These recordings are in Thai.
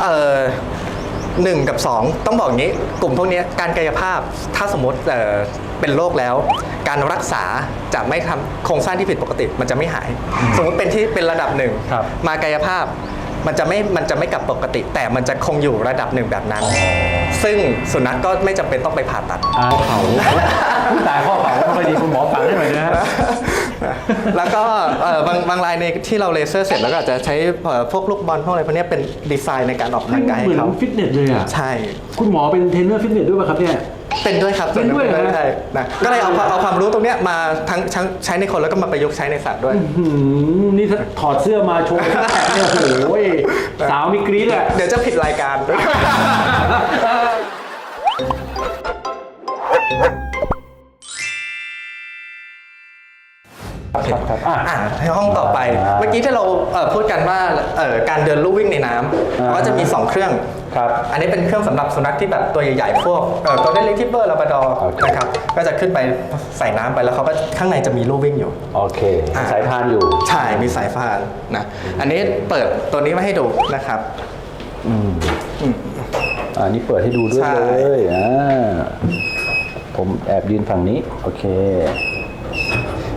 เอ่อหนึ่งกับสองต้องบอกอย่างนี้ กลุ่มพวกเนี้ยการกายภาพถ้าสมมติเอ่อเป็นโรคแล้ว การรักษาจะไม่ทำโครงสร้างที่ผิดปกติมันจะไม่หาย สมมติเป็นที่เป็นระดับหนึ่งครับ มากายภาพมันจะไม่มันจะไม่กลับปกติ แต่มันจะคงอยู่ระดับหนึ่งแบบนั้น ซึ่งสุนัขก็ไม่จำเป็นต้องไปผ่าตัด อ่าเผาตายข้อเผาทำไมดีคุณหมอฝังให้หน่อยนะฮะ แล้วก็เอ่อบางบางรายในที่เราเลเซอร์เสร็จแล้วก็อาจจะใช้เอ่อพวกลูกบอลพวกอะไรพวกเนี้ยเป็นดีไซน์ในการออกกำลังกายให้เหมือนเขาฟิตเนสเลยอะใช่ คุณหมอเป็นเทรนเนอร์ฟิตเนสด้วยป่ะครับเนี่ยเป็นด้วยครับเป็นด้วยเหรอใช่นะก็เลยเอาความเอาความรู้ตรงเนี้ยมาทั้งทั้งใช้ในคนแล้วก็มาประยุกต์ใช้ในสัตว์ด้วยหืมนี่ถ้าถอดเสื้อมาโชว์แขนเนี่ยโอ้โหสาวนี่กรี๊ดอะเดี๋ยวจะผิดรายการ ครับครับอะอะให้ห้องต่อไปอ่าเมื่อกี้ที่เราเอ่อพูดกันว่าเอ่อการเดินลู่วิ่งในน้อ่าำก็จะมี 2 เครื่อง ครับ อันนี้เป็นเครื่องสำหรับสุนัขที่แบบตัวใหญ่ๆ พวกโกลเด้นเลทิเบอร์ลาบราดอร์โอเค นะครับ ก็จะขึ้นไปใส่น้ำไปแล้วเขาก็ข้างในจะมีลู่วิ่งอยู่ โอเค อะ สายพานอยู่ ใช่ มีสายฟานนะ อันนี้เปิดตัวนี้มาให้ดูนะครับ อืมอ่านี่เปิดให้ดูด้วยใช่ เลยอ่าผมแอบยืนฝั่งนี้ โอเค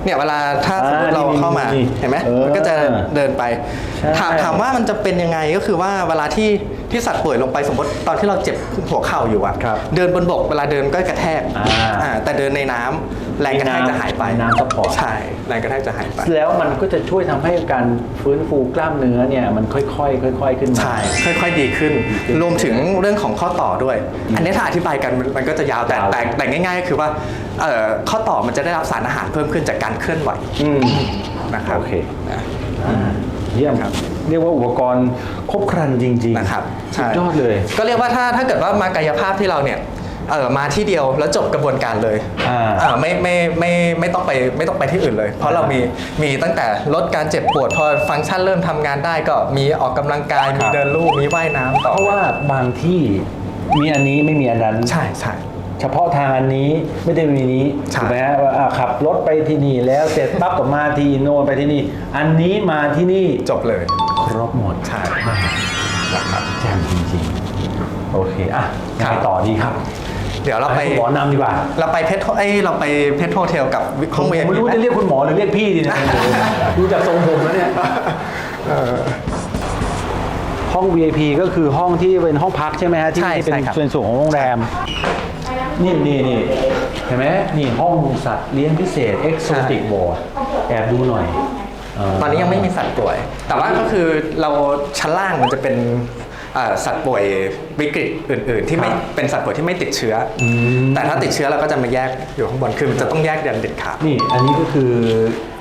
เนี่ยเวลาถ้าสมมติอ่าเราเข้ามานี่เห็นไหมเออมันก็จะเดินไปใช่ถามถามว่ามันจะเป็นยังไงก็คือว่าเวลาที่ที่สัตว์ป่วยลงไปสมมติตอนที่เราเจ็บหัวเข่าอยู่อะครับเดินบนบกเวลาเดินก็กระแทกอ่าอ่าแต่เดินในน้ำ แรงกระแทกจะหายไปมีน้ำ support ใช่แรงกระแทกจะหายไป แล้วมันก็จะช่วยทำให้การฟื้นฟูกล้ามเนื้อเนี่ยมันค่อยๆค่อย ๆ ขึ้นมาใช่ค่อย ๆ ดีขึ้น รวมถึงเรื่องของข้อต่อด้วย อันนี้ถ้าอธิบายกันมันมันก็จะยาวแต่ยาวแต่แต่ง่าย ๆ ก็คือว่าเอ่อข้อต่อมันจะได้รับสารอาหารเพิ่มขึ้นจากการเคลื่อนไหวอืมนะครับโอเคนะอ่าเยี่ยมครับเรียกว่าอุปกรณ์ครบครันจริงๆนะครับสุใช่ดยอดเลย ก็เรียกว่าถ้าถ้าเกิดว่ามากายภาพที่เราเนี่ย เออมาที่เดียวแล้วจบกระบวนการเลยอ่า อ่าไม่ไม่ไม่ไม่ต้องไปไม่ต้องไปที่อื่นเลย เพราะเรามีมีตั้งแต่ลดการเจ็บปวด พอฟังก์ชันเริ่มทำงานได้ก็มีออกกำลังกายมีเดินลู่มีว่ายน้ำต่อเพราะว่าบางที่มีอันนี้ไม่มีอันนั้น ใช่ใช่ เฉพาะทางอันนี้ไม่ได้มีนี้ใช่ ถูกไหมฮะว่าอะขับรถไปที่นี่แล้วเสร็จปั๊บก็มาที่โน่นไปที่นี่ อันนี้มาที่นี่จบเลยครบหมดใช่นะครับแจ่มจริงๆ โอเค อะครัไปบ ต่อดีครับ เดี๋ยวเราไปให้คุณหมอนำดีกว่าเราไปเพชรเอ้ยเราไปเพชรโฮเทลกับห้องผมเวียนไม่รู้จะเรียกคุณหมอหรือเรียกพี่ดีนะดูจากทรงผมแล้วเนี่ยห้อง VIP ก็คือห้องที่เป็นห้องพักใช่ไหมฮะที่ใช่ที่เป็นใช่ครับส่วนสูงของโรงแรม นี่นี่นี่เห็นไหมนี่ห้องสัตว์เลี้ยงพิเศษ Exotic Ward แอบดูหน่อยเตอนนี้ยังไม่มีสัตว์ป่วย แต่ว่าก็คือเราชั้นล่างมันจะเป็นเอ่อ สัตว์ป่วยวิกฤตอื่น ๆ ที่ไม่ครับเป็นสัตว์ป่วยที่ไม่ติดเชื้ออมแต่ถ้าติดเชื้อเราก็จะมาแยกอยู่ข้างบนคือมันจะต้องแยกยันเด็ดขาดนี่อันนี้ก็คือ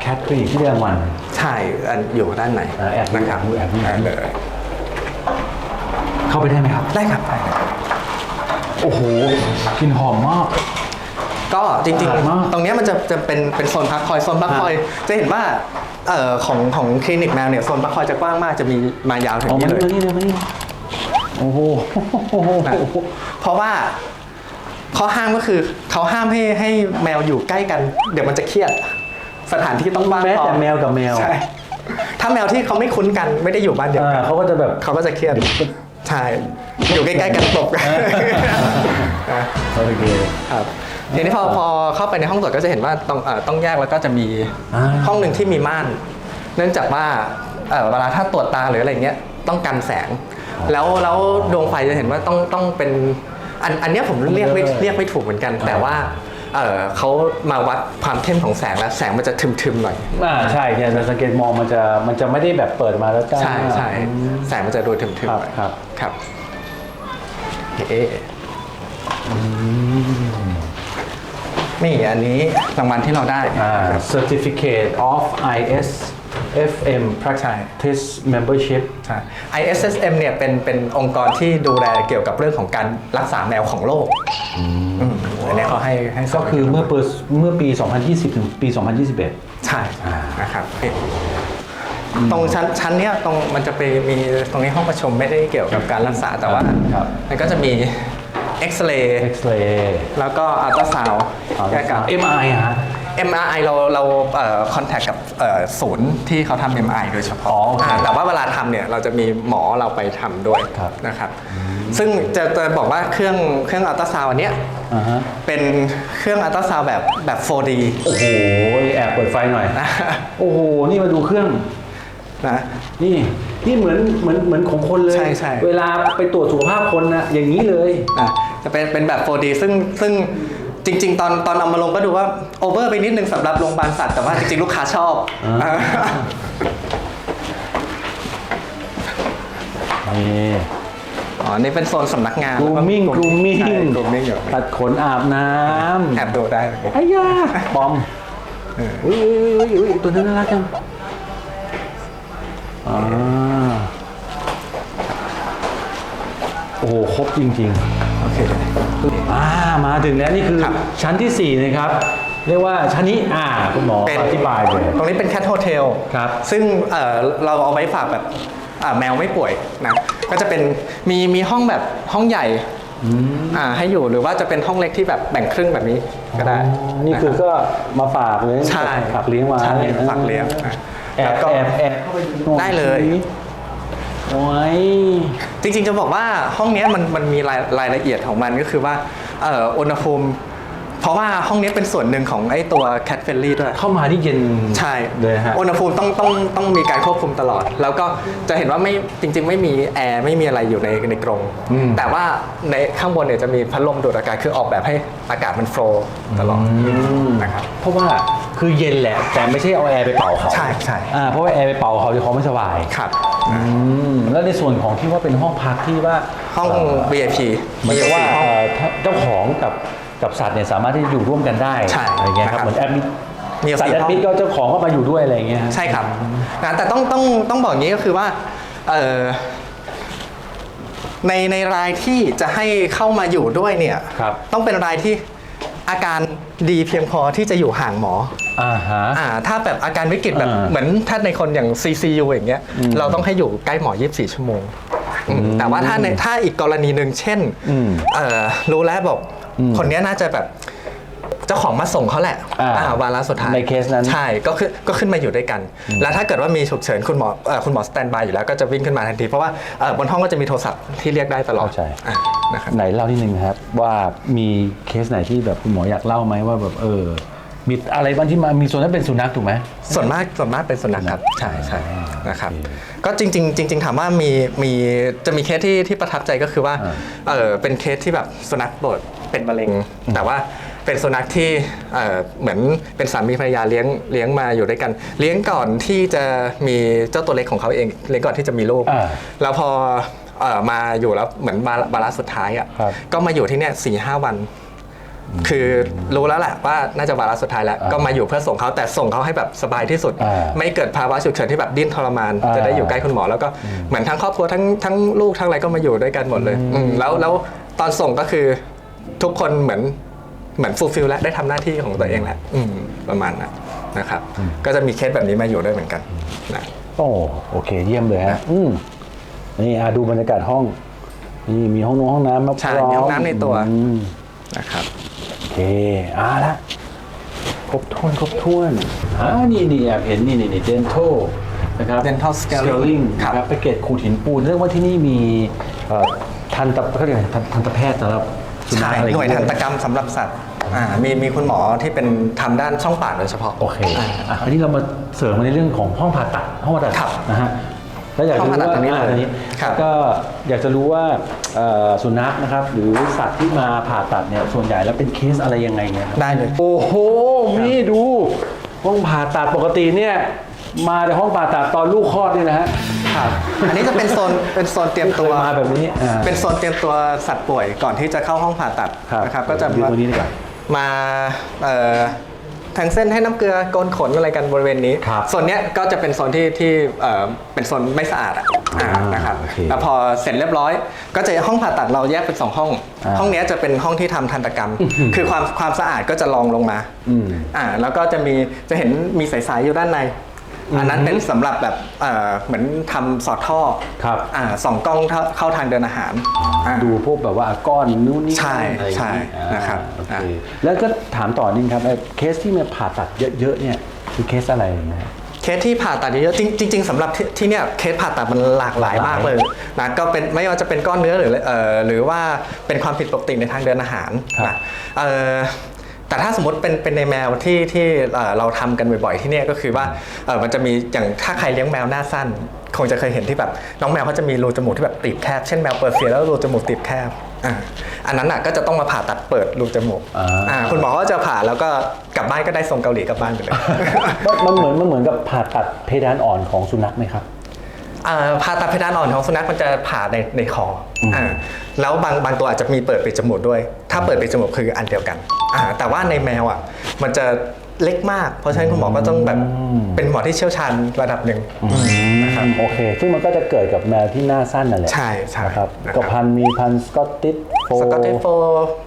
แคทคลินิกที่ได้รางวัลใช่อันอยู่ด้านในอ่าแอบดูนะครับแอบดูแอบดูเลยเข้าไปได้ไหมครับ ได้ครับได้ครับโอ้โหกลิ่นหอมมากก็จริงสะอาดมากๆตรงเนี้ยมันจะจะเป็นเป็นโซนพักคอยโซนพักคอยจะเห็นว่าเอ่อของของคลินิกแมวเนี่ยโซนพักคอยจะกว้างมากจะมีมายาวถึงอ๋อมานี้เลย โอ้โหนะเพราะว่าข้อห้ามก็คือเขาห้ามให้ให้แมวอยู่ใกล้กัน เดี๋ยวมันจะเครียด สถานที่ต้องว่างแม้พอแต่แมวกับแมวใช่ถ้าแมวที่เขาไม่คุ้นกันไม่ได้อยู่บ้านเดียวอ่ากันเขาก็จะแบบเขาก็จะเครียดใช่อยู่ใกล้ๆกันตบกันนะโอเคครับทีนี้พอพอเข้าไปในห้องตรวจก็จะเห็นว่าต้องเอ่อต้องแยกแล้วก็จะมีอ่าห้องหนึ่งที่มีม่าน เนื่องจากว่าเอ่อเวลาถ้าตรวจตาหรืออะไรเงี้ยต้องกันแสง แล้วแล้วดวงไฟจะเห็นว่าต้องต้องเป็นอันอันเนี้ยผมเรียกไม่เรียกไม่ถูกเหมือนกัน แต่ว่าเอ่อเขามาวัดความเข้มของแสงแล้วแสงมันจะทึมๆหน่อย อ่าใช่เนี่ยเราสังเกตมองมันจะมันจะไม่ได้แบบเปิดมาแล้วจ้าใช่ใช่แสงมันจะดูทึมคๆรับหน่อยครับครับเอ๊ะนี่อันนี้รางวัลที่เราได้อ่า Certificate of IS FM Practice Membership ใช่ ISSM เนี่ยเป็นเป็นองค์กรที่ดูแลเกี่ยวกับเรื่องของการรักษาแมวของโลกอืมอันนี้เขาให้ให้ก็คือเมื่อเปิดเมื่อปี 2020 ถึงปี 2021 ใช่นะครับตรงชั้นชั้นเนี้ยตรงมันจะไปมีตรงนี้ห้องประชุมไม่ได้เกี่ยวกับการรักษาแต่ว่าครับมันก็จะมีเอ็กซเรย์ X-ray แล้วก็อัลตราซาวแยกกัน MRI อะฮะ MRI เราเราคอนแทคกับเอ่อศูนย์ที่เขาทำ MRI โดยเฉพาะอ๋อโอเคาแต่ว่าเวลาทำเนี่ยเราจะมีหมอเราไปทำด้วยครับ นะครับ ซึ่งจะจะบอกว่าเครื่องเครื่องอัลตราซาวน์อันเนี้ยอ่าฮะเป็นเครื่องอัลตราซาวน์แบบแบบ 4D โอ้โหแอบเปิดไฟหน่อยโอ้โห นี่มาดูเครื่อง นะ นี่ นี่เหมือนเหมือนเหมือนของคนเลย ใช่ใช่ เวลาไปตรวจสุขภาพคนนะอย่างนี้เลย อะจะเป็นเป็นแบบ 4D ซึ่งซึ่ง จริง ๆ ตอนตอนเอามาลงก็ดูว่าโอเวอร์ไปนิดนึงสำหรับโรงพยาบาลสัตว์แต่ว่าจริงๆ ลูกค้าชอบอ่า นี่ อ๋อ นี่เป็นโซนสำนักงานกรูมมิ่งกรูมมิ่งใช่กรูมมิ่งอยู่ตัดขนอาบน้ำแอบดูได้ไอ้ยาปอมอุ้ยอุ้ยอุ้ยอุ้ยตัวนั้นน่ารักจังอ่าโอ้โหครบจริง โอเคๆอ่ามาถึงแล้วนี่คือครับชั้นที่ 4 นะครับ เรียกว่าชั้นนี้อ่าคุณหมอเป็น อธิบายเลย ตรงนี้เป็นแคทโฮเทลครับซึ่งเอ่อเราเอาไว้ฝากแบบอ่าแมวไม่ป่วยนะ ก็จะเป็นมีมีห้องแบบห้องใหญ่อ่าให้อยู่หรือว่าจะเป็นห้องเล็กที่แบบแบ่งครึ่งแบบนี้ก็ได้นี่คือนะรับก็มาฝากเลยใช่ฝากเลี้ยงไว้ใช่ฝากเลี้ยงนะแอบแล้วก็ แอบแอบเข้าไปดูหน่อได้เลย สิ โอ้ย จริงๆจะบอกว่าห้องเนี้ยมันมันมีรายรายละเอียดของมันก็คือว่าเอ่ออุณหภูมิ เพราะว่าห้องเนี้ยเป็นส่วนหนึ่งของไอ้ตัว Cat f r i e n d l y ด้วย เข้ามาที่เย็นใช่เลยฮะ อุณหภูมิต้องต้องต้องมีการควบคุมตลอด แล้วก็จะเห็นว่าไม่จริง ๆ ไม่มีแอร์ไม่มีอะไรอยู่ในในกรงอืม แต่ว่าในข้างบนเนี่ยจะมีพัดลมดูดอากาศคือออกแบบให้อากาศมันโฟลว์ตลอดนะครับ เพราะว่าคือเย็นแหละ แต่ไม่ใช่เอาแอร์ไปเป่าเขาใช่ใช่ อ่าเพราะว่าแอร์ไปเป่าเขาเดี๋ยวเขาไม่สบายครับ อืมแล้วในส่วนของที่ว่าเป็นห้องพักที่ว่าห้อง เ VIP เหมือนกับว่าเอ่อถ้าเจ้าของกับ กับสัตว์เนี่ยสามารถที่จะอยู่ร่วมกันได้ใช่อะไรเงี้ยครับนะครับเหมือนแอดมิดมีสัตว์สี่แอดห้อง มิดก็เจ้าของก็มาอยู่ด้วยอะไรเงี้ยฮะ ใช่ครับนะแต่ต้องต้องต้องบอกอย่างนี้ก็คือว่าเอ่อในในรายที่จะให้เข้ามาอยู่ด้วยเนี่ยครับ ต้องเป็นรายที่อาการดีเพียงพอที่จะอยู่ห่างหมออ่าฮะ อ่าถ้าแบบอาการวิกฤตแบบอ่าเหมือนถ้าในคนอย่าง CCU อย่างเงี้ยเราต้องให้อยู่ใกล้หมอ 24 ชั่วโมงอืมแต่ว่าถ้าในถ้าอีกกรณีหนึ่งเช่นอืม เอ่อรู้แล้วบอกอืม คนเนี้ยน่าจะแบบเจ้าของมาส่งเขาแหละอ่าอ่าวาระสุดท้ายในเคสนั้น ใช่ก็คือก็ขึ้นมาอยู่ด้วยกัน แล้วถ้าเกิดว่ามีฉุกเฉินคุณหมอเอ่อคุณหมอสแตนบายอยู่แล้วก็จะวิ่งขึ้นมาทันที เพราะว่าเอ่อบนห้องก็จะมีโทรศัพท์ที่เรียกได้ตลอดเข้าใจ อะนะครับ ไหนเล่านิดนึงครับ ว่ามีเคสไหนที่แบบคุณหมออยากเล่าไหมว่าแบบเออ มีอะไรบ้างที่มามีส่วนนั้นเป็นสุนัขถูกไหม ส่วนมากส่วนมากเป็นสุนัขครับใช่ใช่อ่านะครับโอเคก็จริงๆจริง ๆ ถามว่ามีมีจะมีเคสที่ที่ประทับใจก็คือว่าอ่าเออเป็นเคสที่แบบสุนัขโดด เป็นมะเร็ง แต่ว่าเป็นสุนัขที่เออเหมือนเป็นสามีภรรยาเลี้ยงเลี้ยงมาอยู่ด้วยกัน เลี้ยงก่อนที่จะมีเจ้าตัวเล็กของเขาเองเลี้ยงก่อนที่จะมีลูกอ่าแล้วพอเออมาอยู่แล้วเหมือนบาบาระสุดท้ายอะครับก็มาอยู่ที่เนี่ยสี่ห้าวันคือรู้แล้วแหละว่าน่าจะวาระสุดท้ายแล้วอ่าก็มาอยู่เพื่อส่งเขาแต่ส่งเขาให้แบบสบายที่สุดอ่าไม่เกิดภาวะฉุกเฉินที่แบบดิ้นทรมานอ่าจะได้อยู่ใกล้คุณหมอแล้วก็เหมือนทั้งครอบครัวทั้งทั้งลูกทั้งอะไรก็มาอยู่ด้วยกันหมดเลยอืมแล้วแล้วตอนส่งก็คือ ทุกคนเหมือนเหมือนฟูลฟิลแล้วได้ทำหน้าที่ของตัวเองแล้วอืมประมาณนั้นนะครับ ก็จะมีเคสแบบนี้มาอยู่ด้วยเหมือนกันนะโอ้โอเค เยี่ยมเลยฮะอืมนี่อะดูบรรยากาศห้อง นี่มีห้องนงห้องน้ำมาใช่พร้อมีห้องน้ำในตัวอืมนะครับโอเคอ่าละครบถ้วนครบถ้วนอ่านี่นี่แอบเห็นนี่นี่นี่เดนทัลนะครับ Dental scaling scaling ครับนะแพ็กเกจขูดหินปูนเรียกว่าที่นี่มีเอ่อทันตเขาเรียกอะไรทันทันตแพทย์สำหรับ สุนัใช่ขอะไรอหน่วยเงี้ทันตกรรมสำหรับสัตว์อ่ามีมีคุณหมอที่เป็นทำด้านช่องปากโดยเฉพาะ โอเคอะอันนี้เรามาเสริมมาในเรื่องของห้องผ่าตัดห้องผ่าตัดครับนะฮะแล้วอยากจะรู้ห้องผ่าตัดว่าตรงนี้เลยอ่าตรงนี้ครับก็อยากจะรู้ว่าเอ่อสุนัขนะครับ หรือสัตว์ที่มาผ่าตัดเนี่ยส่วนใหญ่แล้วเป็นเคสอะไรยังไงเนี่ยครับ ได้เลย โอ้โห นี่ดู ห้องผ่าตัดปกติเนี่ย มาในห้องผ่าตัดตอนลูกคลอดนี่นะฮะ ครับ อันนี้จะเป็นโซนเป็นโซนเตรียมตัวมาแบบนี้อ่าเป็นโซนเตรียมตัวสัตว์ป่วยก่อนที่จะเข้าห้องผ่าตัดครับนะครับ ก็จะยืนมาตรงนี้ดีกว่ามาเอ่อแทงเส้นให้น้ำเกลือโกนขนอะไรกันบริเวณนี้ครับส่วนเนี้ยก็จะเป็นโซนที่ที่เอ่อเป็นโซนไม่สะอาดอะอ่าอ่านนะครับโอเคแล้วพอเสร็จเรียบร้อย ก็จะห้องผ่าตัดเราแยกเป็นสองห้อง อ่า ห้องเนี้ยจะเป็นห้องที่ทำทันตกรรม คือความความสะอาดก็จะรองลงมา อืม อ่าแล้วก็จะมีจะเห็นมีสายๆอยู่ด้านใน อันนั้นเป็นสำหรับแบบเอ่อเหมือนทำสอดท่อครับ อ่าส่องกล้องเข้าเข้าทางเดินอาหารอ่า ดูพวกแบบว่าก้อนนู่นนี่ใช่อะไรอย่างใช่นี้อ่านะครับโอเคอ่าแล้วก็ถามต่อนิดครับไอ้เคสที่มันผ่าตัดเยอะๆเนี่ยคือเคสอะไรนะฮะเคสที่ผ่าตัดเยอะๆจริงจริง ๆสำหรับที่ที่เนี่ยเคสผ่าตัดมันหลากหลาย มากเลยนะก็เป็นไม่ว่าจะเป็นก้อนเนื้อหรือเอ่อหรือว่าเป็นความผิดปกติในทางเดินอาหารครับนะเอ่อ แต่ถ้าสมมติเป็นเป็นในแมวที่ที่เอ่อเราทำกันบ่อยๆที่เนี่ยก็คือว่าเอ่อมันจะมีอย่างถ้าใครเลี้ยงแมวหน้าสั้น คงจะเคยเห็นที่แบบน้องแมวเขาจะมีรูจมูกที่แบบตีบแคบเช่นแมวเปอร์เซียแล้วรูจมูกตีบแคบอ่าอันนั้นน่ะก็จะต้องมาผ่าตัดเปิดรูจมูกอ่าอ่าคุณหมอก็จะผ่าแล้วก็กลับบ้านก็ได้ทรงเกาหลีกลับบ้านไปเลยมันมันเหมือนมันเหมือนกับผ่าตัดเพดานอ่อนของสุนัขไหมครับเอ่อผ่าตัดเพดานอ่อนของสุนัขมันจะผ่าในในคอ ออ่าแล้วบางบางตัวอาจจะมีเปิดปิดจมูกด้วย ถ้าเปิดปิดจมูกคืออันเดียวกันอ่าแต่ว่าในแมวอะมันจะเล็กมาก เพราะฉะนั้นคุณหมอก็ต้องแบบเป็นหมอที่เชี่ยวชาญระดับหนึ่งนะ ครับ โอเค ซึ่งมันก็จะเกิดกับแมวที่หน้าสั้นนั่นแหละใช่ใช่นะครับนะครับก็พันธุ์มีพันธุ์สกอตติชโฟสกอตติชโฟ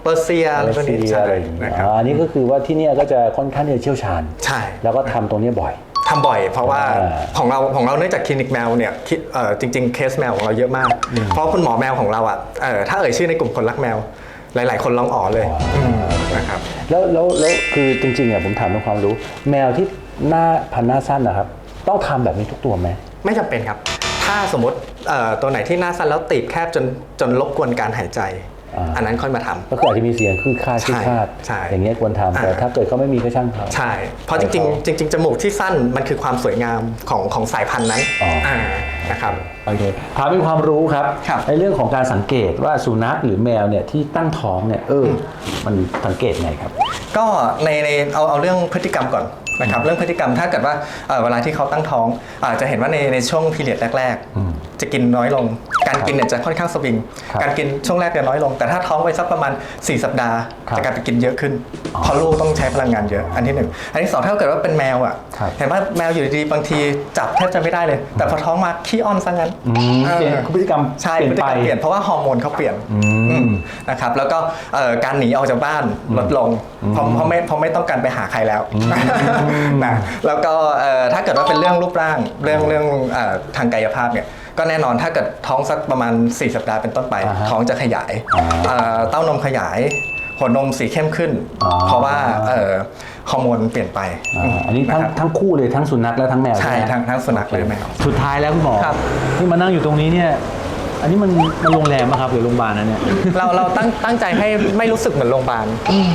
เปอร์เซียอะไรพวกนี้ซีใช่อะไรอย่างเงี้ยนะครับอ่าอันนี้ก็คือว่าที่เนี่ยก็จะค่อนข้างที่จะเชี่ยวชาญ ใช่ แล้วก็ทำตรงเนี้ยบ่อย ทำบ่อยเพราะว่าอ่าของเราของเราเนื่องจากคลินิกแมวเนี่ยคิดเอ่อจริง ๆ เคสแมวของเราเยอะมาก เพราะคุณหมอแมวของเราอะเอ่อถ้าเอ่ยชื่อในกลุ่มคนรักแมว หลาย ๆ คนร้องอ๋อเลยมนะครับ แล้วแล้วแล้วคือจริงๆอะผมถามเป็นความรู้ แมวที่หน้าพันหน้าสั้นนะครับ ต้องทำแบบนี้ทุกตัวไหม ไม่จำเป็นครับ ถ้าสมมติเอ่อตัวไหนที่หน้าสั้นแล้วตีบแคบจนจนรบกวนการหายใจ อ่า อันนั้นค่อยมาทำ ก็คืออาจจะมีเสียงคือคาดคือคาดใช่อย่างเงี้ยควรทำแต่อ่า ถ้าเกิดเขาไม่มีก็ช่างเขา ใช่ เพราะจริงๆจริงๆจมูกที่สั้นมันคือความสวยงามของของสายพันธุ์นั้นอ๋ออ่านะครับ โอเคถามเป็นความรู้ครับครับ ในเรื่องของการสังเกตว่าสุนัขหรือแมวเนี่ยที่ตั้งท้องเนี่ยเอออมันสังเกตไงครับ ก็ในในเอาเอาเรื่องพฤติกรรมก่อน นะครับเรื่องพฤติกรรมถ้าเกิดว่าเอ่อเวลาที่เขาตั้งท้องอาจจะเห็นว่าในในช่วงพีเรียดแรกอืมๆ จะกินน้อยลง การกินเนี่ยจะค่อนข้างสวิง ครับการกินช่วงแรกจะน้อยลง แต่ถ้าท้องไปสักประมาณ 4 สัปดาห์ครับจะกลายเป็นกินเยอะขึ้นอ๋อเพราะลูกต้องใช้พลังงานเยอะ อันที่หนึ่งอันที่สองถ้าเกิดว่าเป็นแมวอะครับ เห็นว่าแมวอยู่ดีๆบางทีจับแทบจะไม่ได้เลย แต่พอท้องมาขี้อ้อนซะงั้นอืมเออเปลี่ยนพฤติกรรมใช่เปลี่ยพฤนติไป กรรมเปลี่ยนเพราะว่าฮอร์โมนเขาเปลี่ยนอืมอืมนะครับแล้วก็เอ่อการหนีออกจากบ้านลดลงเพราะเพราะไม่เพราะไม่ต้องการไปหาใครแล้วนะแล้วก็เอ่อถ้าเกิดว่าเป็นเรื่องรูปร่างเรื่องเรื่องเอ่อทางกายภาพเนี่ย ก็แน่นอนถ้าเกิดท้องสักประมาณ 4 สัปดาห์เป็นต้นไป อ่าฮะท้องจะขยายอ่าเอ่อเต้านมขยายหัวนมสีเข้มขึ้นอ่าเพราะว่าเอ่อฮอร์โมนเปลี่ยนไปอ่าอันนี้ทั้งะครับทั้งคู่เลยทั้งสุนัขและทั้งแมวใช่ไหมทั้งทั้งสุนัขและแมว สุดท้ายแล้วคุณหมอครับ ที่มานั่งอยู่ตรงนี้เนี่ย อันนี้มันมันโรงแรมอะครับหรือโรงพยาบาลนะเนี่ยเราเราตั้งตั้งใจให้ไม่รู้สึกเหมือนโรงพยาบาล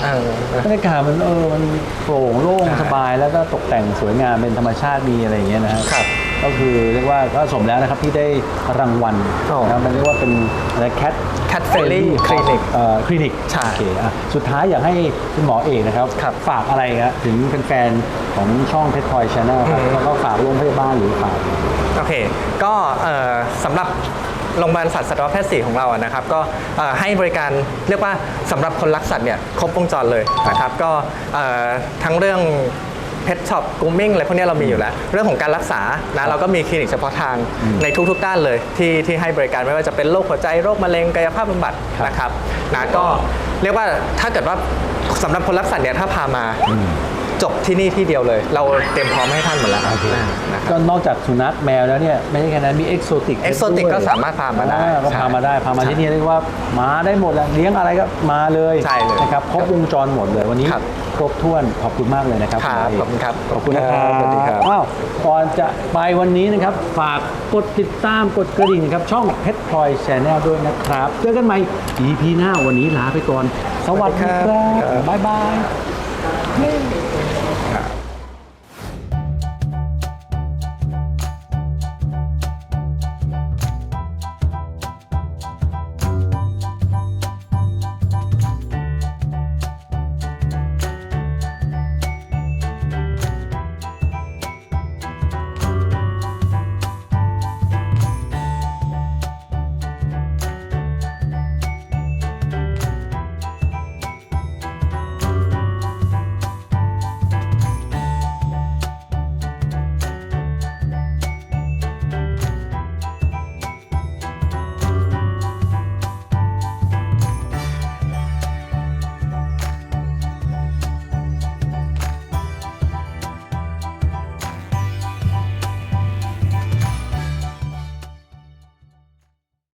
เออ บรรยากาศมันเออมันโปร่งโล่งใช่ สบายแล้วก็ตกแต่งสวยงามเป็นธรรมชาติมีอะไรอย่างเงี้ยนะฮะ ครับ ก็คือเรียกว่าก็สมแล้วนะครับที่ได้รางวัลอ๋อนะมันเรียกว่าเป็นอะไรแคท Cat Friendly Clinic คลินิกใช่โอเคอะสุดท้ายอยากให้คุณหมอเอกนะครับครับ ฝากอะไรครับถึงแฟนๆของช่องเพชรพลอยชาแนลครับอืมแล้วก็ฝากโรงพยาบาลหรือฝากโอเค ก็เอ่อสำหรับโรงพยาบาลสัตว์สัตวแพทย์สีของเราอะนะครับ ก็เอ่อให้บริการเรียกว่าสำหรับคนรักสัตว์เนี่ยครบวงจรเลยนะครับ ก็เอ่อทั้งเรื่อง เพ t ช็อปก o มมิ่งอะไรพวกเนี้ยเรามีอยู่แล้ว เรื่องของการรักษานะเราก็มีคลินิกเฉพาะทางในทุกๆด้านเลย ที่ที่ให้บริการไม่ว่าจะเป็นโรคหัวใจโรคมะเร็งกายภาพบำบัดนะครับนะก็เรียกว่าถ้าเกิดว่าสำหรับคนรักสัตว์เนี่ยถ้าพามา จบที่นี่ที่เดียวเลย เราเตรียมพร้อมให้ท่านหมดแล้วนะครับ ก็นอกจากสุนัขแมวแล้วเนี่ยไม่ใช่แค่นั้นมีเอ็กโซติก Exotic ก็สามารถพามาได้ก็ใช่พามาได้พามาที่นี่เรียกว่ามาได้หมดอะเลี้ยงอะไรก็มาเลยใช่เลยนะครับครบวงจรหมดเลยวันนี้ครับครบถ้วนขอบคุณมากเลยนะครับครับณเกขอบคุณครับขอบคุณนะครับสวัสดีครับอ้าวก่อนจะไปวันนี้นะครับฝากกดติดตามกดกระดิ่งนะครับช่องเพชรพลอยชแนลด้วยนะครับเจอกันใหม่ EP หน้าวันนี้ลาไปก่อน สวัสดีคสวัสดีครัรับบบ๊ายบาย